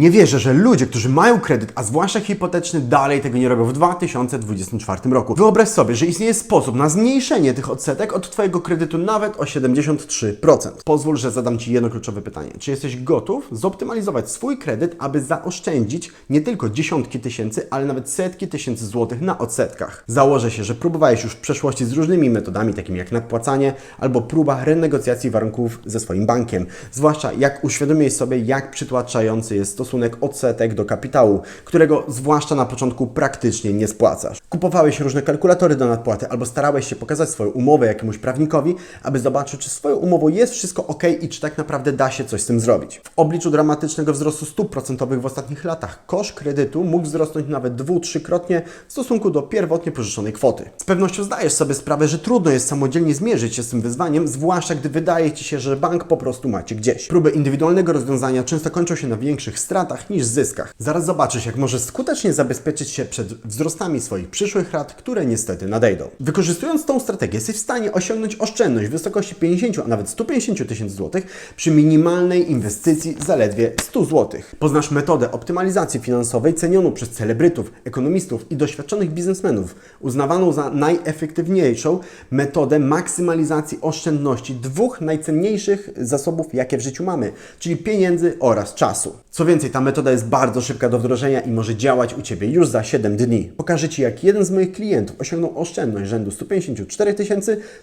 Nie wierzę, że ludzie, którzy mają kredyt, a zwłaszcza hipoteczny, dalej tego nie robią w 2024 roku. Wyobraź sobie, że istnieje sposób na zmniejszenie tych odsetek od Twojego kredytu nawet o 73%. Pozwól, że zadam Ci jedno kluczowe pytanie. Czy jesteś gotów zoptymalizować swój kredyt, aby zaoszczędzić nie tylko dziesiątki tysięcy, ale nawet setki tysięcy złotych na odsetkach? Założę się, że próbowałeś już w przeszłości z różnymi metodami, takimi jak nadpłacanie albo próba renegocjacji warunków ze swoim bankiem. Zwłaszcza jak uświadomiłeś sobie, jak przytłaczający jest stosunek odsetek do kapitału, którego zwłaszcza na początku praktycznie nie spłacasz. Kupowałeś różne kalkulatory do nadpłaty albo starałeś się pokazać swoją umowę jakiemuś prawnikowi, aby zobaczyć, czy swoją umową jest wszystko ok i czy tak naprawdę da się coś z tym zrobić. W obliczu dramatycznego wzrostu stóp procentowych w ostatnich latach koszt kredytu mógł wzrosnąć nawet dwu-trzykrotnie w stosunku do pierwotnie pożyczonej kwoty. Z pewnością zdajesz sobie sprawę, że trudno jest samodzielnie zmierzyć się z tym wyzwaniem, zwłaszcza gdy wydaje Ci się, że bank po prostu macie gdzieś. Próby indywidualnego rozwiązania często kończą się na większych stratach niż zyskach. Zaraz zobaczysz, jak możesz skutecznie zabezpieczyć się przed wzrostami swoich przyszłych rat, które niestety nadejdą. Wykorzystując tą strategię, jesteś w stanie osiągnąć oszczędność w wysokości 50, a nawet 150 tysięcy złotych przy minimalnej inwestycji zaledwie 100 złotych. Poznasz metodę optymalizacji finansowej cenioną przez celebrytów, ekonomistów i doświadczonych biznesmenów, uznawaną za najefektywniejszą metodę maksymalizacji oszczędności dwóch najcenniejszych zasobów, jakie w życiu mamy, czyli pieniędzy oraz czasu. Co więcej, ta metoda jest bardzo szybka do wdrożenia i może działać u Ciebie już za 7 dni. Pokażę Ci, jak jeden z moich klientów osiągnął oszczędność rzędu 154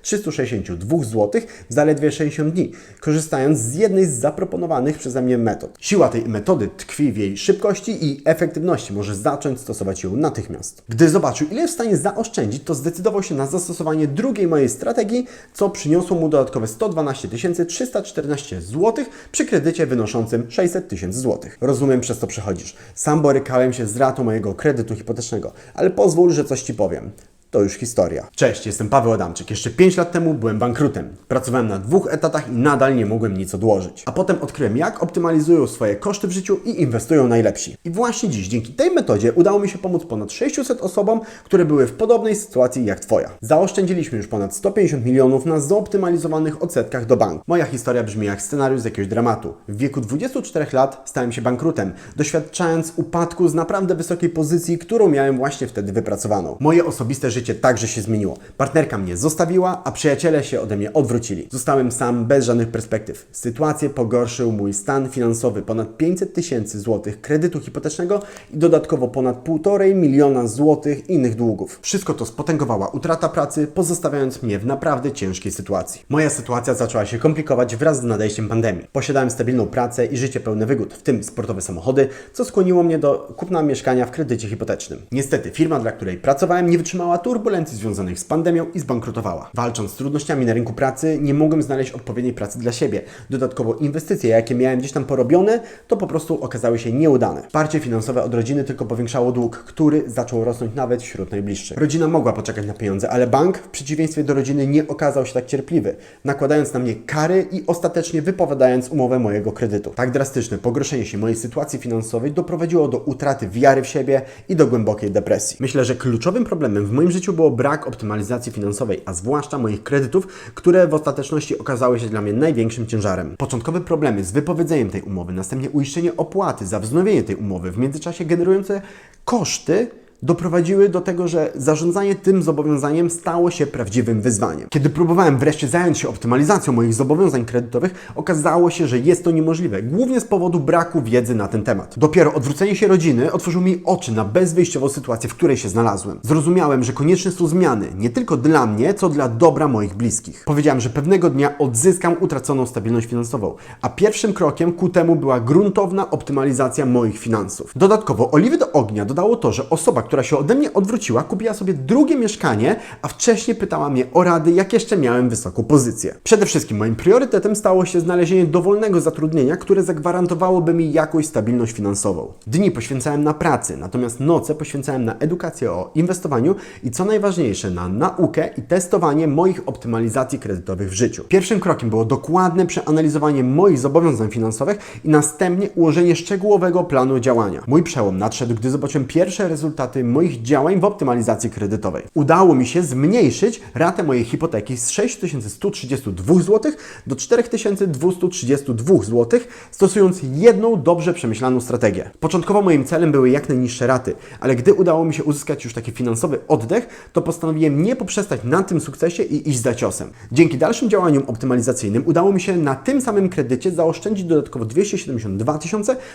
362 zł w zaledwie 60 dni, korzystając z jednej z zaproponowanych przeze mnie metod. Siła tej metody tkwi w jej szybkości i efektywności. Możesz zacząć stosować ją natychmiast. Gdy zobaczył, ile w stanie zaoszczędzić, to zdecydował się na zastosowanie drugiej mojej strategii, co przyniosło mu dodatkowe 112 314 zł przy kredycie wynoszącym 600 tysięcy złotych. Rozumiem, przez co przechodzisz. Sam borykałem się z ratą mojego kredytu hipotecznego, ale pozwól, że coś Ci powiem. To już historia. Cześć, jestem Paweł Adamczyk. Jeszcze 5 lat temu byłem bankrutem. Pracowałem na dwóch etatach i nadal nie mogłem nic odłożyć. A potem odkryłem, jak optymalizują swoje koszty w życiu i inwestują najlepsi. I właśnie dziś, dzięki tej metodzie, udało mi się pomóc ponad 600 osobom, które były w podobnej sytuacji jak Twoja. Zaoszczędziliśmy już ponad 150 milionów na zoptymalizowanych odsetkach do banku. Moja historia brzmi jak scenariusz z jakiegoś dramatu. W wieku 24 lat stałem się bankrutem, doświadczając upadku z naprawdę wysokiej pozycji, którą miałem właśnie wtedy wypracowaną. Moje osobiste życie także się zmieniło. Partnerka mnie zostawiła, a przyjaciele się ode mnie odwrócili. Zostałem sam bez żadnych perspektyw. Sytuację pogorszył mój stan finansowy. Ponad 500 tysięcy złotych kredytu hipotecznego i dodatkowo ponad 1,5 miliona złotych innych długów. Wszystko to spotęgowała utrata pracy, pozostawiając mnie w naprawdę ciężkiej sytuacji. Moja sytuacja zaczęła się komplikować wraz z nadejściem pandemii. Posiadałem stabilną pracę i życie pełne wygód, w tym sportowe samochody, co skłoniło mnie do kupna mieszkania w kredycie hipotecznym. Niestety, firma, dla której pracowałem, nie wytrzymała turbulencji związanych z pandemią i zbankrutowała. Walcząc z trudnościami na rynku pracy, nie mogłem znaleźć odpowiedniej pracy dla siebie. Dodatkowo inwestycje, jakie miałem gdzieś tam porobione, to po prostu okazały się nieudane. Wsparcie finansowe od rodziny tylko powiększało dług, który zaczął rosnąć nawet wśród najbliższych. Rodzina mogła poczekać na pieniądze, ale bank, w przeciwieństwie do rodziny, nie okazał się tak cierpliwy, nakładając na mnie kary i ostatecznie wypowiadając umowę mojego kredytu. Tak drastyczne pogorszenie się mojej sytuacji finansowej doprowadziło do utraty wiary w siebie i do głębokiej depresji. Myślę, że kluczowym problemem w moim życiu było brak optymalizacji finansowej, a zwłaszcza moich kredytów, które w ostateczności okazały się dla mnie największym ciężarem. Początkowe problemy z wypowiedzeniem tej umowy, następnie uiszczenie opłaty za wznowienie tej umowy, w międzyczasie generujące koszty, doprowadziły do tego, że zarządzanie tym zobowiązaniem stało się prawdziwym wyzwaniem. Kiedy próbowałem wreszcie zająć się optymalizacją moich zobowiązań kredytowych, okazało się, że jest to niemożliwe, głównie z powodu braku wiedzy na ten temat. Dopiero odwrócenie się rodziny otworzyło mi oczy na bezwyjściową sytuację, w której się znalazłem. Zrozumiałem, że konieczne są zmiany, nie tylko dla mnie, co dla dobra moich bliskich. Powiedziałem, że pewnego dnia odzyskam utraconą stabilność finansową, a pierwszym krokiem ku temu była gruntowna optymalizacja moich finansów. Dodatkowo oliwy do ognia dodało to, że osoba, która się ode mnie odwróciła, kupiła sobie drugie mieszkanie, a wcześniej pytała mnie o rady, jak jeszcze miałem wysoką pozycję. Przede wszystkim moim priorytetem stało się znalezienie dowolnego zatrudnienia, które zagwarantowałoby mi jakąś stabilność finansową. Dni poświęcałem na pracę, natomiast noce poświęcałem na edukację o inwestowaniu i co najważniejsze, na naukę i testowanie moich optymalizacji kredytowych w życiu. Pierwszym krokiem było dokładne przeanalizowanie moich zobowiązań finansowych i następnie ułożenie szczegółowego planu działania. Mój przełom nadszedł, gdy zobaczyłem pierwsze rezultaty moich działań w optymalizacji kredytowej. Udało mi się zmniejszyć ratę mojej hipoteki z 6132 zł do 4232 zł, stosując jedną dobrze przemyślaną strategię. Początkowo moim celem były jak najniższe raty, ale gdy udało mi się uzyskać już taki finansowy oddech, to postanowiłem nie poprzestać na tym sukcesie i iść za ciosem. Dzięki dalszym działaniom optymalizacyjnym udało mi się na tym samym kredycie zaoszczędzić dodatkowo 272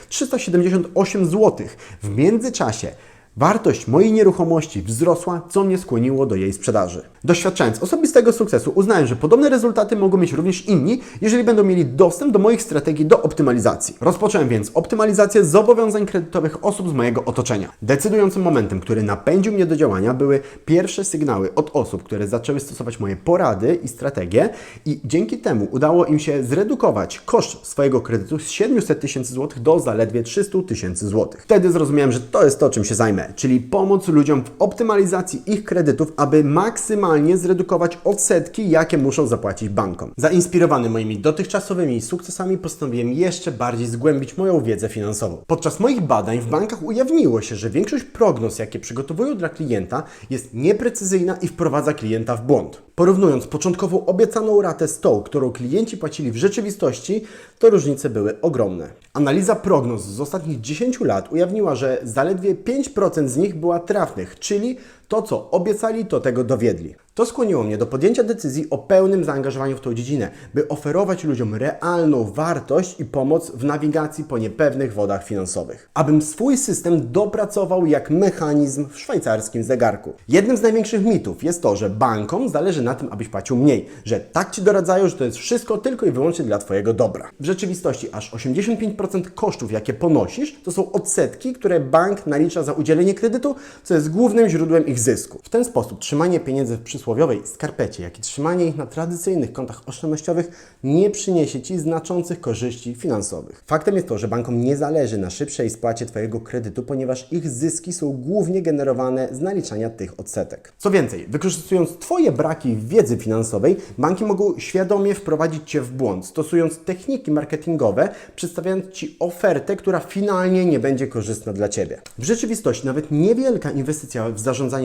378 zł. W międzyczasie Wartość mojej nieruchomości wzrosła, co mnie skłoniło do jej sprzedaży. Doświadczając osobistego sukcesu, uznałem, że podobne rezultaty mogą mieć również inni, jeżeli będą mieli dostęp do moich strategii do optymalizacji. Rozpocząłem więc optymalizację zobowiązań kredytowych osób z mojego otoczenia. Decydującym momentem, który napędził mnie do działania, były pierwsze sygnały od osób, które zaczęły stosować moje porady i strategie, i dzięki temu udało im się zredukować koszt swojego kredytu z 700 tysięcy złotych do zaledwie 300 tysięcy złotych. Wtedy zrozumiałem, że to jest to, czym się zajmę czyli pomóc ludziom w optymalizacji ich kredytów, aby maksymalnie zredukować odsetki, jakie muszą zapłacić bankom. Zainspirowany moimi dotychczasowymi sukcesami postanowiłem jeszcze bardziej zgłębić moją wiedzę finansową. Podczas moich badań w bankach ujawniło się, że większość prognoz, jakie przygotowują dla klienta, jest nieprecyzyjna i wprowadza klienta w błąd. Porównując początkową obiecaną ratę 100, którą klienci płacili w rzeczywistości, to różnice były ogromne. Analiza prognoz z ostatnich 10 lat ujawniła, że zaledwie 5% z nich była trafnych, czyli to, co obiecali, to tego dowiedli. To skłoniło mnie do podjęcia decyzji o pełnym zaangażowaniu w tą dziedzinę, by oferować ludziom realną wartość i pomoc w nawigacji po niepewnych wodach finansowych. Abym swój system dopracował jak mechanizm w szwajcarskim zegarku. Jednym z największych mitów jest to, że bankom zależy na tym, abyś płacił mniej, że tak ci doradzają, że to jest wszystko tylko i wyłącznie dla Twojego dobra. W rzeczywistości aż 85% kosztów, jakie ponosisz, to są odsetki, które bank nalicza za udzielenie kredytu, co jest głównym źródłem ich zysku. W ten sposób trzymanie pieniędzy w przysłowiowej skarpecie, jak i trzymanie ich na tradycyjnych kontach oszczędnościowych nie przyniesie Ci znaczących korzyści finansowych. Faktem jest to, że bankom nie zależy na szybszej spłacie Twojego kredytu, ponieważ ich zyski są głównie generowane z naliczania tych odsetek. Co więcej, wykorzystując Twoje braki wiedzy finansowej, banki mogą świadomie wprowadzić Cię w błąd, stosując techniki marketingowe, przedstawiając Ci ofertę, która finalnie nie będzie korzystna dla Ciebie. W rzeczywistości nawet niewielka inwestycja w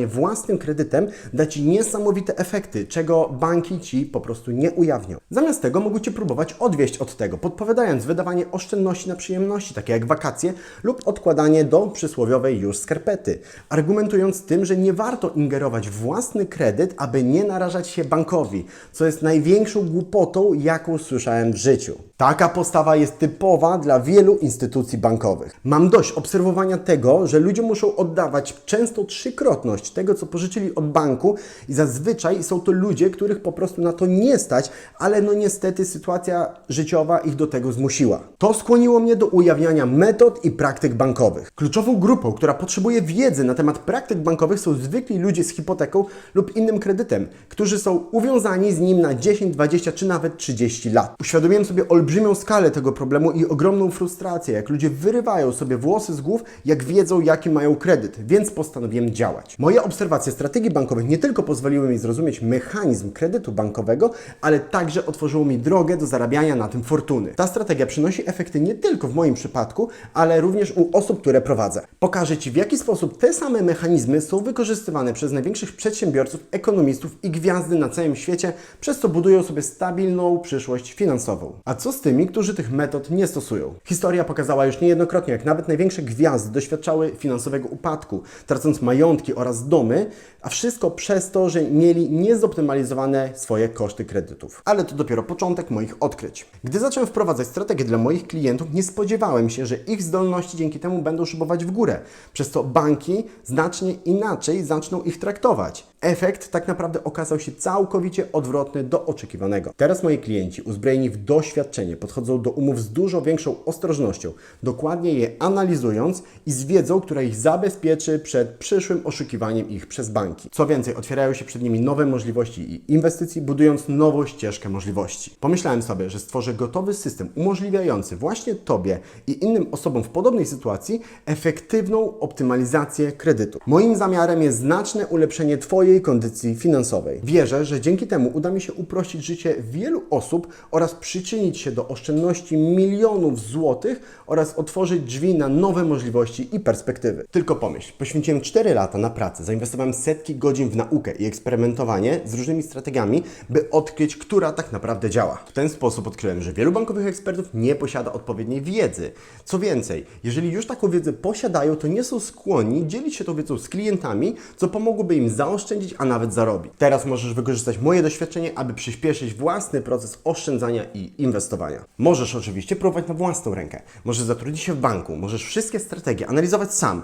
własnym kredytem da Ci niesamowite efekty, czego banki Ci po prostu nie ujawnią. Zamiast tego mogą Cię próbować odwieść od tego, podpowiadając wydawanie oszczędności na przyjemności, takie jak wakacje lub odkładanie do przysłowiowej już skarpety, argumentując tym, że nie warto ingerować w własny kredyt, aby nie narażać się bankowi, co jest największą głupotą, jaką słyszałem w życiu. Taka postawa jest typowa dla wielu instytucji bankowych. Mam dość obserwowania tego, że ludzie muszą oddawać często trzykrotność tego, co pożyczyli od banku i zazwyczaj są to ludzie, których po prostu na to nie stać, ale no niestety sytuacja życiowa ich do tego zmusiła. To skłoniło mnie do ujawniania metod i praktyk bankowych. Kluczową grupą, która potrzebuje wiedzy na temat praktyk bankowych są zwykli ludzie z hipoteką lub innym kredytem, którzy są uwiązani z nim na 10, 20 czy nawet 30 lat. Uświadomiłem sobie olbrzymią skalę tego problemu i ogromną frustrację, jak ludzie wyrywają sobie włosy z głów, jak wiedzą, jaki mają kredyt, więc postanowiłem działać. Moje obserwacje strategii bankowych nie tylko pozwoliły mi zrozumieć mechanizm kredytu bankowego, ale także otworzyło mi drogę do zarabiania na tym fortuny. Ta strategia przynosi efekty nie tylko w moim przypadku, ale również u osób, które prowadzę. Pokażę Ci, w jaki sposób te same mechanizmy są wykorzystywane przez największych przedsiębiorców, ekonomistów i gwiazdy na całym świecie, przez co budują sobie stabilną przyszłość finansową. A co z tymi, którzy tych metod nie stosują? Historia pokazała już niejednokrotnie, jak nawet największe gwiazdy doświadczały finansowego upadku, tracąc majątki oraz domy, a wszystko przez to, że mieli niezoptymalizowane swoje koszty kredytów. Ale to dopiero początek moich odkryć. Gdy zacząłem wprowadzać strategię dla moich klientów, nie spodziewałem się, że ich zdolności dzięki temu będą szybować w górę, przez co banki znacznie inaczej zaczną ich traktować. Efekt tak naprawdę okazał się całkowicie odwrotny do oczekiwanego. Teraz moi klienci, uzbrojeni w doświadczenie, podchodzą do umów z dużo większą ostrożnością, dokładnie je analizując i z wiedzą, która ich zabezpieczy przed przyszłym oszukiwaniem ich przez banki. Co więcej, otwierają się przed nimi nowe możliwości i inwestycji, budując nową ścieżkę możliwości. Pomyślałem sobie, że stworzę gotowy system umożliwiający właśnie Tobie i innym osobom w podobnej sytuacji efektywną optymalizację kredytu. Moim zamiarem jest znaczne ulepszenie Twojej Twojej kondycji finansowej. Wierzę, że dzięki temu uda mi się uprościć życie wielu osób oraz przyczynić się do oszczędności milionów złotych oraz otworzyć drzwi na nowe możliwości i perspektywy. Tylko pomyśl, poświęciłem 4 lata na pracę, zainwestowałem setki godzin w naukę i eksperymentowanie z różnymi strategiami, by odkryć, która tak naprawdę działa. W ten sposób odkryłem, że wielu bankowych ekspertów nie posiada odpowiedniej wiedzy. Co więcej, jeżeli już taką wiedzę posiadają, to nie są skłonni dzielić się tą wiedzą z klientami, co pomogłoby im zaoszczędzić, a nawet zarobić. Teraz możesz wykorzystać moje doświadczenie, aby przyspieszyć własny proces oszczędzania i inwestowania. Możesz oczywiście próbować na własną rękę. Możesz zatrudnić się w banku, możesz wszystkie strategie analizować sam.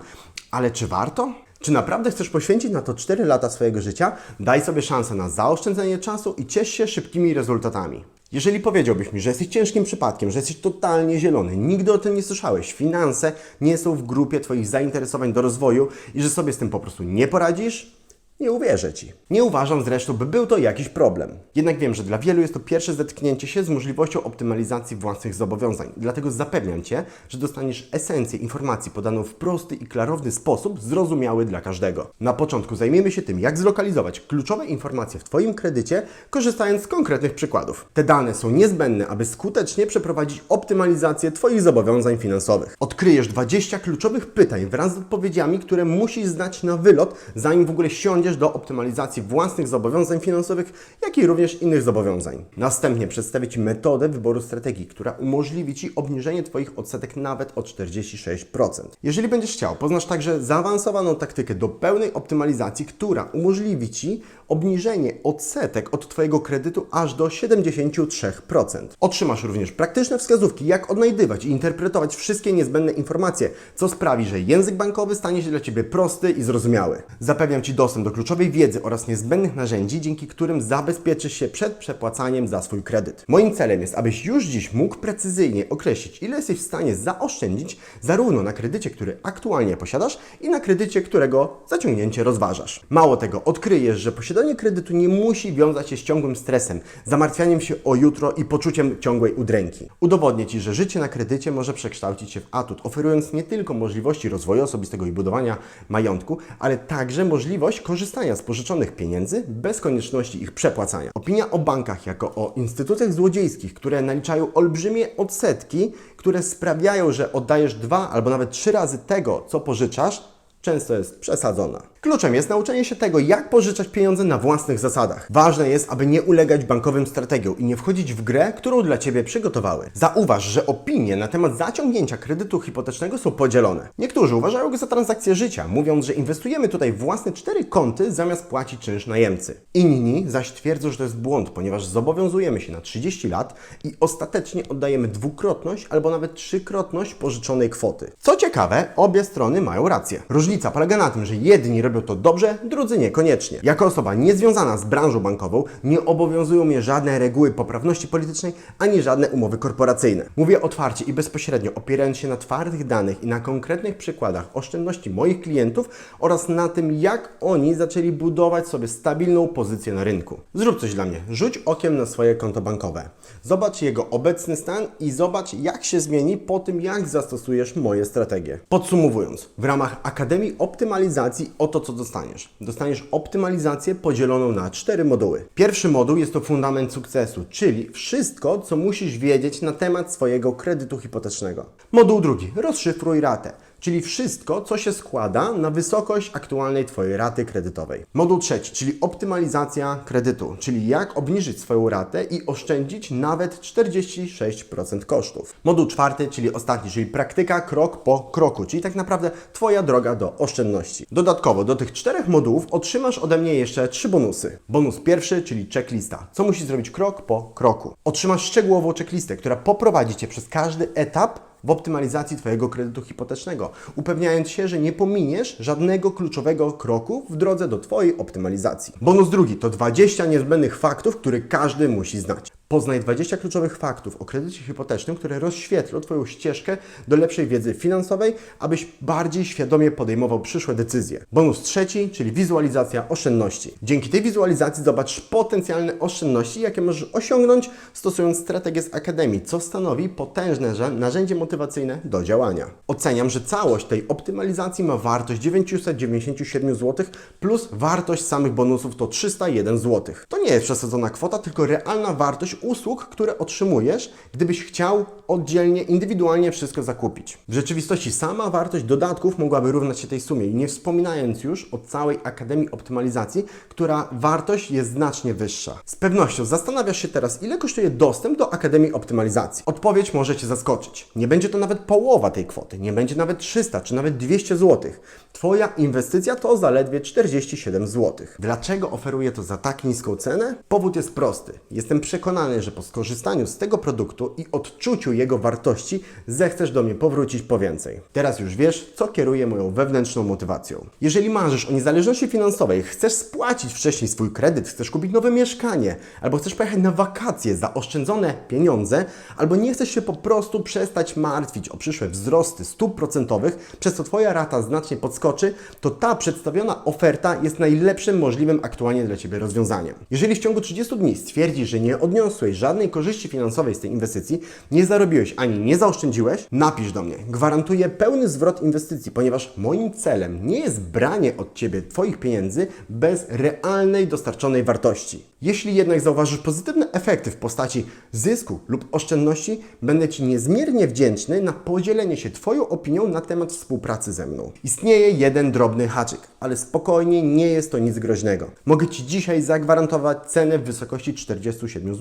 Ale czy warto? Czy naprawdę chcesz poświęcić na to 4 lata swojego życia? Daj sobie szansę na zaoszczędzenie czasu i ciesz się szybkimi rezultatami. Jeżeli powiedziałbyś mi, że jesteś ciężkim przypadkiem, że jesteś totalnie zielony, nigdy o tym nie słyszałeś, finanse nie są w grupie Twoich zainteresowań do rozwoju i że sobie z tym po prostu nie poradzisz, nie uwierzę Ci. Nie uważam zresztą, by był to jakiś problem. Jednak wiem, że dla wielu jest to pierwsze zetknięcie się z możliwością optymalizacji własnych zobowiązań. Dlatego zapewniam Cię, że dostaniesz esencję informacji podaną w prosty i klarowny sposób, zrozumiały dla każdego. Na początku zajmiemy się tym, jak zlokalizować kluczowe informacje w Twoim kredycie, korzystając z konkretnych przykładów. Te dane są niezbędne, aby skutecznie przeprowadzić optymalizację Twoich zobowiązań finansowych. Odkryjesz 20 kluczowych pytań wraz z odpowiedziami, które musisz znać na wylot, zanim w ogóle siądziesz do optymalizacji własnych zobowiązań finansowych, jak i również innych zobowiązań. Następnie przedstawię Ci metodę wyboru strategii, która umożliwi Ci obniżenie Twoich odsetek nawet o 46%. Jeżeli będziesz chciał, poznasz także zaawansowaną taktykę do pełnej optymalizacji, która umożliwi Ci obniżenie odsetek od Twojego kredytu aż do 73%. Otrzymasz również praktyczne wskazówki, jak odnajdywać i interpretować wszystkie niezbędne informacje, co sprawi, że język bankowy stanie się dla Ciebie prosty i zrozumiały. Zapewniam Ci dostęp do kluczowej wiedzy oraz niezbędnych narzędzi, dzięki którym zabezpieczysz się przed przepłacaniem za swój kredyt. Moim celem jest, abyś już dziś mógł precyzyjnie określić, ile jesteś w stanie zaoszczędzić zarówno na kredycie, który aktualnie posiadasz i na kredycie, którego zaciągnięcie rozważasz. Mało tego, odkryjesz, że posiadanie kredytu nie musi wiązać się z ciągłym stresem, zamartwianiem się o jutro i poczuciem ciągłej udręki. Udowodnię Ci, że życie na kredycie może przekształcić się w atut, oferując nie tylko możliwości rozwoju osobistego i budowania majątku, ale także możliwość korzystania z pożyczonych pieniędzy bez konieczności ich przepłacania. Opinia o bankach jako o instytucjach złodziejskich, które naliczają olbrzymie odsetki, które sprawiają, że oddajesz dwa albo nawet trzy razy tego, co pożyczasz, często jest przesadzona. Kluczem jest nauczenie się tego, jak pożyczać pieniądze na własnych zasadach. Ważne jest, aby nie ulegać bankowym strategiom i nie wchodzić w grę, którą dla Ciebie przygotowały. Zauważ, że opinie na temat zaciągnięcia kredytu hipotecznego są podzielone. Niektórzy uważają go za transakcję życia, mówiąc, że inwestujemy tutaj własne cztery konty zamiast płacić czynsz najemcy. Inni zaś twierdzą, że to jest błąd, ponieważ zobowiązujemy się na 30 lat i ostatecznie oddajemy dwukrotność albo nawet trzykrotność pożyczonej kwoty. Co ciekawe, obie strony mają rację. Różnica polega na tym, że jedni robią to dobrze, drudzy niekoniecznie. Jako osoba niezwiązana z branżą bankową nie obowiązują mnie żadne reguły poprawności politycznej ani żadne umowy korporacyjne. Mówię otwarcie i bezpośrednio, opierając się na twardych danych i na konkretnych przykładach oszczędności moich klientów oraz na tym, jak oni zaczęli budować sobie stabilną pozycję na rynku. Zrób coś dla mnie. Rzuć okiem na swoje konto bankowe. Zobacz jego obecny stan i zobacz, jak się zmieni po tym, jak zastosujesz moje strategie. Podsumowując, w ramach Akademii Optymalizacji oto co dostaniesz. Dostaniesz optymalizację podzieloną na cztery moduły. Pierwszy moduł jest to fundament sukcesu, czyli wszystko, co musisz wiedzieć na temat swojego kredytu hipotecznego. Moduł drugi, rozszyfruj ratę czyli wszystko, co się składa na wysokość aktualnej Twojej raty kredytowej. Moduł trzeci, czyli optymalizacja kredytu, czyli jak obniżyć swoją ratę i oszczędzić nawet 46% kosztów. Moduł czwarty, czyli ostatni, czyli praktyka krok po kroku, czyli tak naprawdę Twoja droga do oszczędności. Dodatkowo do tych czterech modułów otrzymasz ode mnie jeszcze trzy bonusy. Bonus pierwszy, czyli checklista, co musisz zrobić krok po kroku. Otrzymasz szczegółową checklistę, która poprowadzi Cię przez każdy etap w optymalizacji Twojego kredytu hipotecznego, upewniając się, że nie pominiesz żadnego kluczowego kroku w drodze do Twojej optymalizacji. Bonus drugi to 20 niezbędnych faktów, które każdy musi znać. Poznaj 20 kluczowych faktów o kredycie hipotecznym, które rozświetlą Twoją ścieżkę do lepszej wiedzy finansowej, abyś bardziej świadomie podejmował przyszłe decyzje. Bonus trzeci, czyli wizualizacja oszczędności. Dzięki tej wizualizacji zobacz potencjalne oszczędności, jakie możesz osiągnąć stosując strategię z Akademii, co stanowi potężne narzędzie motywacyjne do działania. Oceniam, że całość tej optymalizacji ma wartość 997 zł plus wartość samych bonusów to 301 zł. To nie jest przesadzona kwota, tylko realna wartość usług, które otrzymujesz, gdybyś chciał oddzielnie, indywidualnie wszystko zakupić. W rzeczywistości sama wartość dodatków mogłaby równać się tej sumie nie wspominając już o całej Akademii Optymalizacji, która wartość jest znacznie wyższa. Z pewnością zastanawiasz się teraz, ile kosztuje dostęp do Akademii Optymalizacji. Odpowiedź może Cię zaskoczyć. Nie będzie to nawet połowa tej kwoty, nie będzie nawet 300 czy nawet 200 zł. Twoja inwestycja to zaledwie 47 zł. Dlaczego oferuję to za tak niską cenę? Powód jest prosty. Jestem przekonany, że po skorzystaniu z tego produktu i odczuciu jego wartości zechcesz do mnie powrócić po więcej. Teraz już wiesz, co kieruje moją wewnętrzną motywacją. Jeżeli marzysz o niezależności finansowej, chcesz spłacić wcześniej swój kredyt, chcesz kupić nowe mieszkanie, albo chcesz pojechać na wakacje za oszczędzone pieniądze, albo nie chcesz się po prostu przestać martwić o przyszłe wzrosty stóp procentowych, przez co Twoja rata znacznie podskoczy, to ta przedstawiona oferta jest najlepszym możliwym aktualnie dla Ciebie rozwiązaniem. Jeżeli w ciągu 30 dni stwierdzisz, że nie odniosłeś żadnej korzyści finansowej z tej inwestycji, nie zarobiłeś ani nie zaoszczędziłeś, napisz do mnie. Gwarantuję pełny zwrot inwestycji, ponieważ moim celem nie jest branie od Ciebie Twoich pieniędzy bez realnej dostarczonej wartości. Jeśli jednak zauważysz pozytywne efekty w postaci zysku lub oszczędności, będę Ci niezmiernie wdzięczny na podzielenie się Twoją opinią na temat współpracy ze mną. Istnieje jeden drobny haczyk, ale spokojnie, nie jest to nic groźnego. Mogę Ci dzisiaj zagwarantować cenę w wysokości 47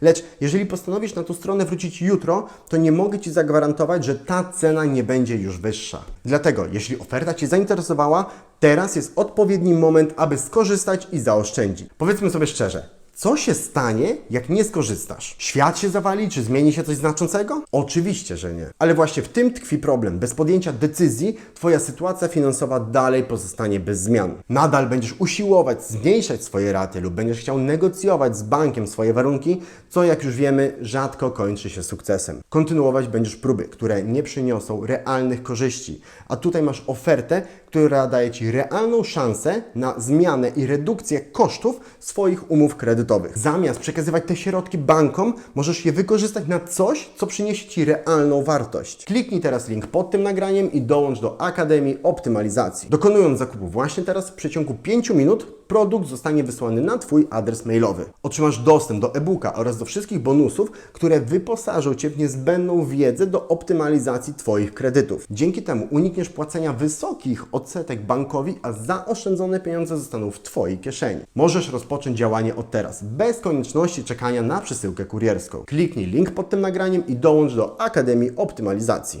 lecz jeżeli postanowisz na tą stronę wrócić jutro, to nie mogę Ci zagwarantować, że ta cena nie będzie już wyższa. Dlatego, jeśli oferta Cię zainteresowała, teraz jest odpowiedni moment, aby skorzystać i zaoszczędzić. Powiedzmy sobie szczerze, co się stanie, jak nie skorzystasz? Świat się zawali, czy zmieni się coś znaczącego? Oczywiście, że nie. Ale właśnie w tym tkwi problem. Bez podjęcia decyzji Twoja sytuacja finansowa dalej pozostanie bez zmian. Nadal będziesz usiłować zmniejszać swoje raty lub będziesz chciał negocjować z bankiem swoje warunki, co jak już wiemy rzadko kończy się sukcesem. Kontynuować będziesz próby, które nie przyniosą realnych korzyści. A tutaj masz ofertę, która daje Ci realną szansę na zmianę i redukcję kosztów swoich umów kredytowych. Zamiast przekazywać te środki bankom, możesz je wykorzystać na coś, co przyniesie Ci realną wartość. Kliknij teraz link pod tym nagraniem i dołącz do Akademii Optymalizacji. Dokonując zakupu właśnie teraz, w przeciągu 5 minut produkt zostanie wysłany na Twój adres mailowy. Otrzymasz dostęp do e-booka oraz do wszystkich bonusów, które wyposażą Cię w niezbędną wiedzę do optymalizacji Twoich kredytów. Dzięki temu unikniesz płacenia wysokich odsetek bankowi, a zaoszczędzone pieniądze zostaną w Twojej kieszeni. Możesz rozpocząć działanie od teraz, bez konieczności czekania na przesyłkę kurierską. Kliknij link pod tym nagraniem i dołącz do Akademii Optymalizacji.